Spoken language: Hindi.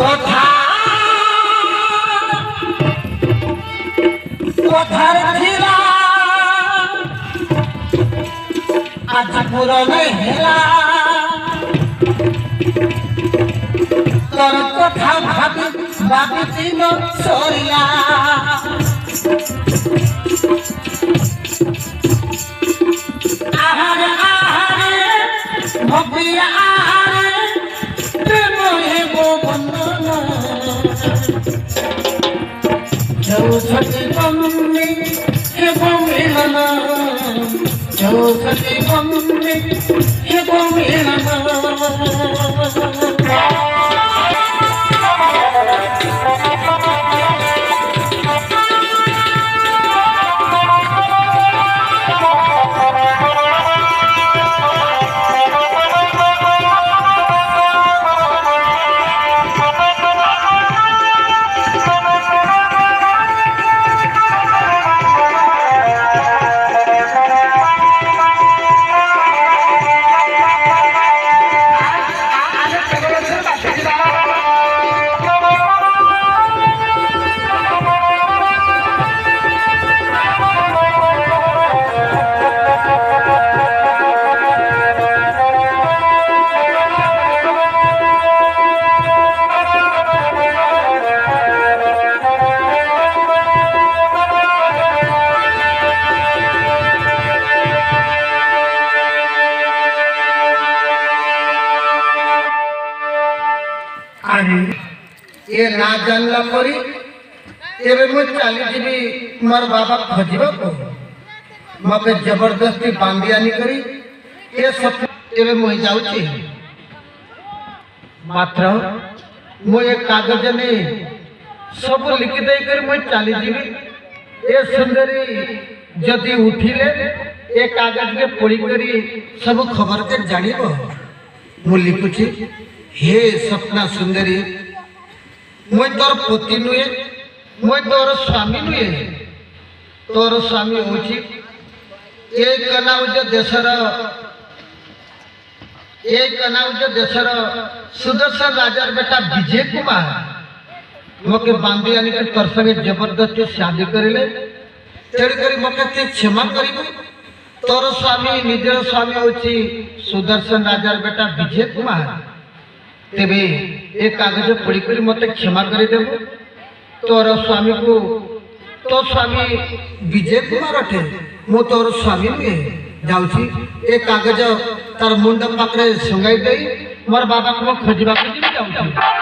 কথা। কথার ଥିଲା আজ পুরন হেলা। তোর কথা ভাবি ভাবি দিন সরিলা আহারে আহারে ভবিয়া আহারে। जो सतगम में ये मिलना जो सतगम में ये मिलना ये ना जानला परी एबे मु चली जी मोर बाबा खोजबो को मके ज़बरदस्ती बांधिया नि करी ए सब एबे मु जाऊ छी मात्र मु एक कागज़ ने सब लिख दे कर मु चली जी ए सुंदरी जदी उठिले ए कागज़ के पढ़ी करी सब खबर के जानिबो मु लिखु छी हे सपना सुंदरी मुझ तोर पोती नुए मुझ तोर स्वामी नुए तोर स्वामी हूँ एक नाउज देशर एक नाउज देशर, सुदर्शन राजार बेटा विजय कुमार, मके बांधी आनिक तोर संगे ज़बरदस्ती शादी करेले। तेणुक मके क्षमा करू तोर स्वामी, निजर स्वामी हूँ सुदर्शन राजार बेटा विजय कुमार। ତେବେ ଏ କାଗଜ ପଢ଼ିକରି ମୋତେ କ୍ଷମା କରିଦେବୁ ତୋର ସ୍ୱାମୀକୁ ତୋ ସ୍ୱାମୀ ବିଜୟ କୁମାର ଅଟେ ମୁଁ ତୋର ସ୍ୱାମୀ ନୁହେଁ ଯାଉଛି ଏ କାଗଜ ତାର ମୁଣ୍ଡ ପାଖରେ ଶଙ୍ଗାଇ ଦେଇ ମୋର ବାବାଙ୍କୁ ମୁଁ ଖୋଜିବାକୁ ଯାଉଛି